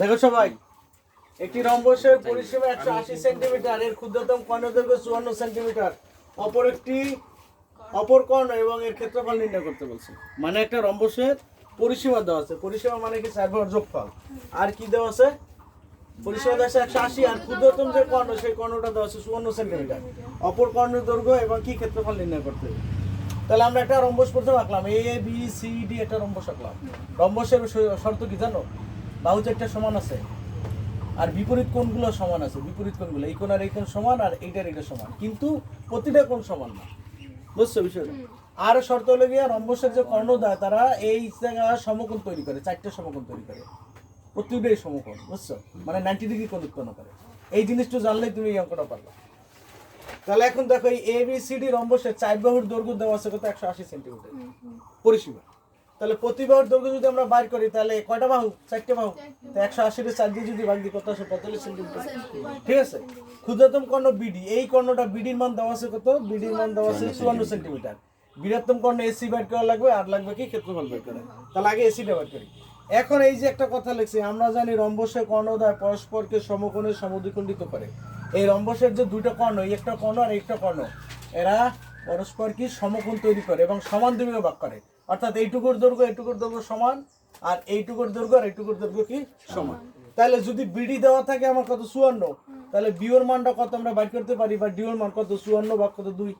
দেখো সবাই, একটি রম্বসের পরিসীমা একশো আশি সেন্টিমিটার, এর ক্ষুদ্রতম কর্ণ দৈর্ঘ্য চুয়ান্ন সেন্টিমিটার। অপর একটি, অপর কর্ণ এবং এর ক্ষেত্রফল নির্ণয় করতে বলছে। মানে একটা রম্বসের পরিসীমা দেওয়া আছে। পরিসীমা মানে কি? চার ভাগ যোগফল। আর কি দেওয়া আছে? পরিসীমা দেওয়া আছে একশো আশি, আর ক্ষুদ্রতম যে কর্ণ, সেই কর্ণটা দেওয়া আছে চুয়ান্ন সেন্টিমিটার। অপর কর্ণের দৈর্ঘ্য এবং কি ক্ষেত্রফল নির্ণয় করতে? হবে তাহলে আমরা একটা রম্বস প্রথমে আঁকলাম। এ বি সি ডি একটা রম্বস আঁকলাম। রম্বসের শর্ত কি জানো? বাহু চারটা সমান আছে? আর বিপরীত কোণগুলো সমান আছে। বিপরীত কোণগুলো এই কোণ আর এই কোণ সমান আর এইটার এটা সমান। কিন্তু প্রতিটা কোণ সমান না। বুঝছ বিষয়টা? আর শর্ত হলো গিয়ে রম্বসের যে কর্ণ দেয় তারা এই জায়গা সমকোণ তৈরি করে চারটে সমকোণ তৈরি করে। প্রতিটাই সমকোণ বুঝছ? মানে নাইনটি ডিগ্রি কোণ উৎপন্ন করে। এই জিনিসটা জানলেই তুমি এই অঙ্কটা পারবে। তাহলে এখন দেখো এই এ বি সি ডি রম্বসের চার বাহুর দৈর্ঘ্য দেওয়া আছে কত? একশো আশি সেন্টিমিটার পরিসীমা। তাহলে প্রতি বাহুর দৈর্ঘ্য যদি আমরা বাইর করি তাহলে কয়টা বাহু? চারটে বাহু। তো একশো আশিটা চার দিয়ে যদি ভাগ দিই কত আসে পঁয়তাল্লিশ সেন্টিমিটার ঠিক আছে? ক্ষুদ্রতম কর্ণ বিডি এই কর্ণটা বিডির মান দেওয়া আছে কত? বিডির মান দেওয়া আছে চুয়ান্ন সেন্টিমিটার। বৃহত্তম কর্ণ এসি বাইর করা লাগবে আর লাগবে কি? ক্ষেত্রফল বের করা। তাহলে আগে এসিটা বাইর করি। এখন এই যে একটা কথা লিখছি আমরা জানি রম্বসের কর্ণদ্বয় পরস্পরকে সমকোণে সমদ্বিখণ্ডিত করে। এই রম্বসের যে দুইটা কর্ণ এই একটা কর্ণ আর একটা কর্ণ এরা পরস্পর কি সমকোণ তৈরি করে এবং সমান দুর্গে ভাগ করে। অর্থাৎ এইটুকুর দৈর্ঘ্য এইটুকুর দৈর্ঘ্য সমান আর এইটুকুর দৈর্ঘ্য আর এইটুকুর দৈর্ঘ্য কি সমান। তাহলে যদি বিডি দেওয়া থাকে আমার কত? চুয়ান্ন। তাহলে বিওর মানটা কত আমরা বাইর করতে পারি বা ডিওর মান কত? চুয়ান্ন ভাগ কত? দুই।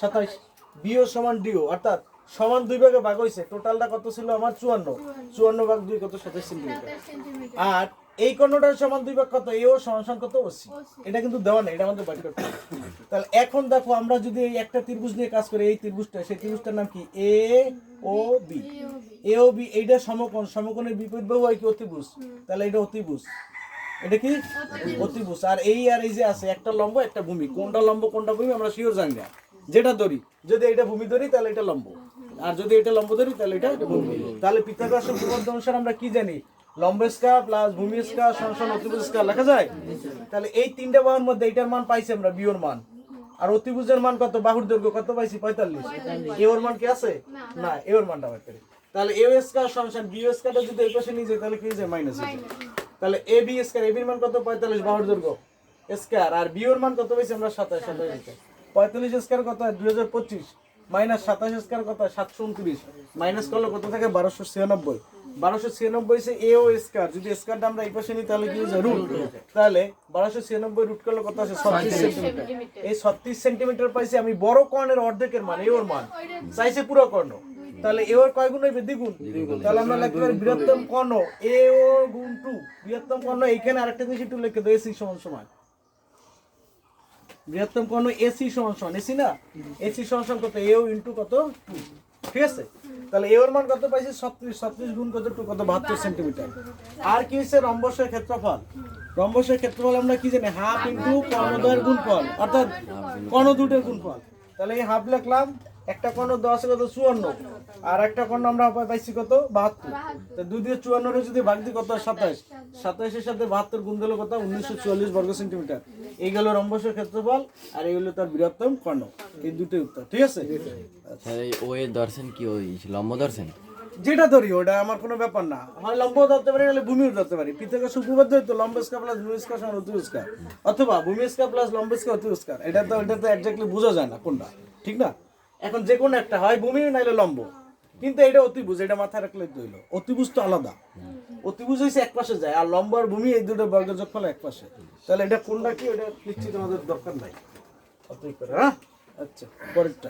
সাতাইশ। বিও সমান ডিও অর্থাৎ সমান দুই ভাগে ভাগ হয়েছে টোটালটা কত ছিল? আমার চুয়ান্ন। চুয়ান্ন। ভাগ দুই কত? সাতাইশ সেন্টিমিটার। আর এই কর্ণটার সমান দুই ভাগ কত এও সমান সমান কত অশি এটা কিন্তু দেওয়া নেই এটা আমাদের বাড়ি করতে তাহলে এখন দেখো আমরা যদি এই একটা ত্রিভুজ নিয়ে কাজ করি এই ত্রিভুজটা সেই ত্রিভুজটার নাম কি? A O B. A O B. এইটা সমকোণ সমকোণের বিপরীত বাহু হয় কি? অতিভুজ। তাহলে এটা অতিভুজ। এটা কি? অতিভুজ। আর এই আর এই যে আছে একটা লম্ব একটা ভূমি। কোনটা লম্ব কোনটা ভূমি আমরা শিওর জানি না। যেটা ধরি যদি এটা ভূমি ধরি তাহলে এটা লম্ব। আর যদি এটা লম্ব ধরি তাহলে এটা ভূমি। তাহলে পিথাগোরাসের উপপাদ্য অনুসারে আমরা কি জানি? লম্ব স্কার প্লাস ভূমি স্কার সমান অতিভুজ স্কার লেখা যায়? তাহলে এই তিনটা বাহুর মধ্যে এইটার মান পাইছি আমরা বিয়োর মান। আর অতিভুজের মান কত? বাহুর দৈর্ঘ্য কত পাইছি? পঁয়তাল্লিশ। এ ওর মান কি আছে? না। এ ওর মানটা করি তাহলে এ স্কার সমান বি স্কারটা যদি এই পাশে নিয়ে যাই তাহলে কি হয়ে যায়? মাইনাস তাহলে এ বি স্কয়ার এ বির মান কত? পঁয়তাল্লিশ বাহুর দৈর্ঘ্য স্কয়ার আর বি মান কত পাইছি আমরা? সাতাশ সাতাশ পঁয়তাল্লিশ স্কয়ার কত দুই হাজার পঁচিশ। মাইনাস সাতাশ স্কয়ার কত সাতশো উনত্রিশ। মাইনাস করলে কত থাকে? বারোশো ছিয়ানব্বই। বারোশো ছিয়ানব্বই সে এ ও স্কয়ার। যদি স্কয়ারটা আমরা এই পাশে নিই তাহলে কি হয়ে যায়? রুট তাহলে বারোশো ছিয়ানব্বই রুট করলে কত আছে ছত্রিশ সেন্টিমিটার এই ছত্রিশ সেন্টিমিটার পাইছি আমি বড় কর্ণের অর্ধেকের মান এ ওর মান। চাইছে পুরো কর্ণ। তাহলে এ ওর কয় গুণ হইবে? দ্বিগুণ। তাহলে আমরা লিখতে পারি বৃহত্তম কর্ণ এ ও গুণ টু। বৃহত্তম কর্ণ এইখানে আরেকটা জিনিস একটু লিখে দাও এসি সমান সমান। বৃহত্তম কর্ণ এসি সমান সমান। এসি না? এসি সমান সমান কত? এ ও ইন্টু কত? টু ঠিক আছে? তাহলে এ ওর মান কত পাইছি? ছত্রিশ ছত্রিশ গুণ কত টু কত বাহাত্তর সেন্টিমিটার। আর কি হচ্ছে? রম্বসের ক্ষেত্রফল। রম্বসের ক্ষেত্রফল আমরা কি জানি? হাফ ইন্টু কর্ণদয়ের গুণফল অর্থাৎ কর্ণ দুটের গুণফল। তাহলে এই হাফ লিখলাম একটা কর্ণ দেওয়া আছে কত চুয়ান্ন। আর একটা কর্ণ আমরা পাইছি কত? বাহাত্তর। তো দুই দিয়ে চুয়ান্নরে যদি ভাগ দিই কত? সাতাশ। সাতাশের সাথে বাহাত্তর গুণ দিল কত? উনিশশো চুয়াল্লিশ বর্গ সেন্টিমিটার। এই গেল রম্বসের ক্ষেত্রফল আর এই হলো তার বৃহত্তম কর্ণ। এই দুটোই উত্তর ঠিক আছে? স্যার ও এর দর্শন কি? ওই লম্ব দর্শন? যেটা ধরি ওটা আমার কোনো ব্যাপার না। হয় লম্ব ধরতে পারি নাহলে ভূমিও ধরতে পারি। পিতাকে সুপ্রবাদ তো লম্ব স্কার প্লাস ভূমি স্কার সমান অতি অথবা ভূমি স্কার প্লাস লম্ব স্কার অতি এটা তো এটা তো একজাক্টলি বোঝা যায় না কোনটা? ঠিক না? এখন যে কোনো একটা হয়, ভূমি নাইলে লম্ব। কিন্তু এটা অতিভুজ এটা মাথায় রাখলে দইল অতিভুজ তো আলাদা। অতিভুজ হয়েছে এক পাশে যায়, আর লম্ব আর ভূমি এই দুটো বর্গের যোগফল এক পাশে। তাহলে এটা কোনটা কি, এটা নিশ্চিত আমাদের দরকার নাই। হ্যাঁ? আচ্ছা পরেরটা।